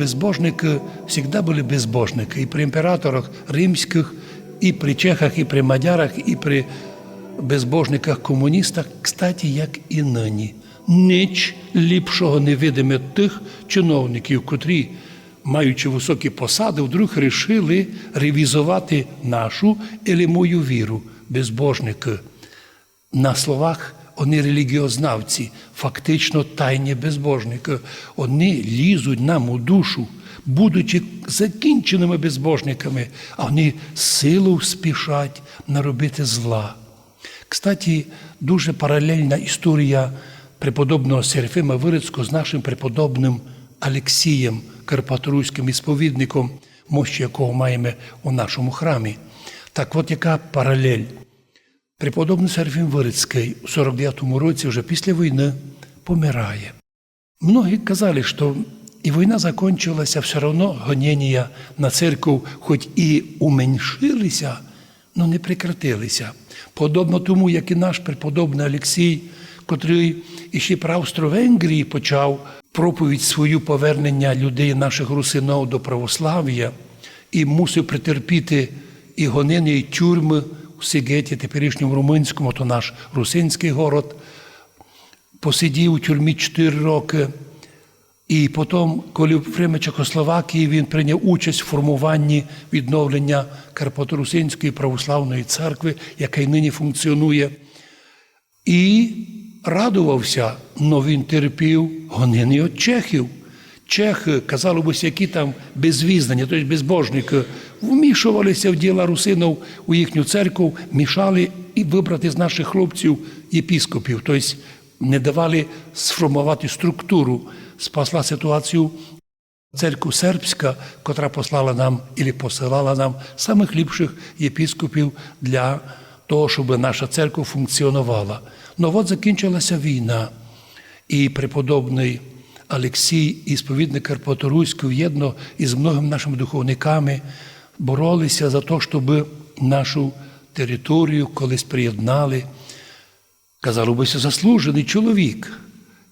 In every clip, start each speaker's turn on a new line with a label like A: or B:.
A: безбожники завжди були безбожники. І при імператорах римських, і при чехах, і при мадярах, і при безбожниках-комуністах, кстати, як і нині. Ніч ліпшого не видиме тих чиновників, котрі, маючи високі посади, вдруг рішили ревізувати нашу или мою віру, безбожники. На словах вони релігіознавці, фактично тайні безбожники. Вони лізуть нам у душу, будучи закінченими безбожниками, а вони силу спішать наробити зла. Кстати, дуже паралельна історія преподобного Серафима Вирицького з нашим преподобним Алексієм Карпаторуським ісповідником, мощі якого маємо у нашому храмі. Так от яка паралель? Преподобний Серафім Вирицький у 49-му році, вже після війни, помирає. Многі казали, що і війна закончилася, все одно гонення на церкву, хоч і уменшилися, але не прекратилися. Подобно тому, як і наш преподобний Олексій, котрий іще про Австро-Венгрії почав проповідь свою повернення людей, наших русинов до православ'я, і мусив претерпіти і гонини, і тюрми у Сигеті, теперішньому румунському, то наш русинський город. Посидів у тюрмі 4 роки. І потім, коли в время Чехословакії він прийняв участь в формуванні відновлення Карпаторусинської православної церкви, яка й нині функціонує, і радувався, але він терпів гонини від чехів. Чехи, казали б, які там безвізнані, тобто безбожники, вмішувалися в діла русинів у їхню церкву, мішали і вибрати з наших хлопців єпіскопів, тобто не давали сформувати структуру, спасла ситуацію церква сербська, котра послала нам і посилала нам самих ліпших єпіскопів для того, щоб наша церква функціонувала. Ну от закінчилася війна, і преподобний Олексій, ісповідник Карпаторуський, єдно із многими нашими духовниками боролися за те, щоб нашу територію колись приєднали. Казало бися, заслужений чоловік.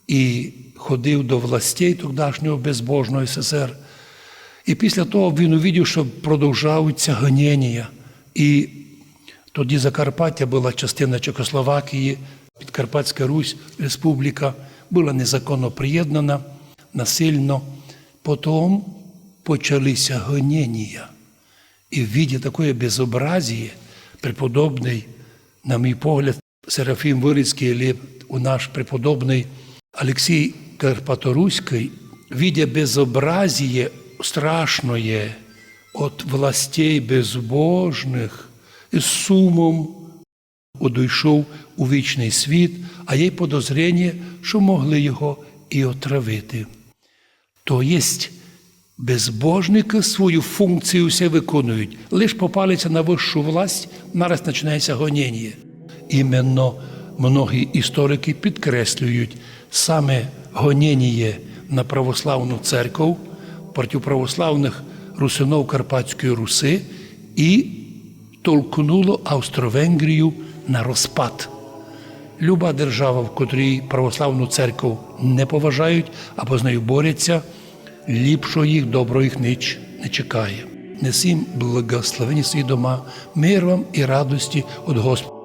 A: І ходив до властей тогдашнього безбожного СССР. І після того він увидів, що продовжуються гонення. І тоді Закарпаття була частина Чехословакії, Підкарпатська Русь, Республіка, була незаконно приєднана, насильно. Потім почалися гонення. І в віді такої безобразії, преподобний, на мій погляд, Серафім Вирицький, або у наш преподобний Олексій Карпаторуський, видя безобразие страшное от властей безбожних, із сумом одійшов у вічний світ, а є подозрення, що могли його і отравити. То єсть безбожники свою функцію все виконують, лиш попалися на вищу власть, нараз починається гонення. Іменно многі історики підкреслюють саме гонення на православну церкву проти православних русинов Карпатської Руси і толкнуло Австро-Венгрію на розпад. Люба держава, в котрій православну церкву не поважають або з нею борються, ліпшого їх, добро їх ніч не чекає. Несім благословені свої дома, мир вам і радості від Господа.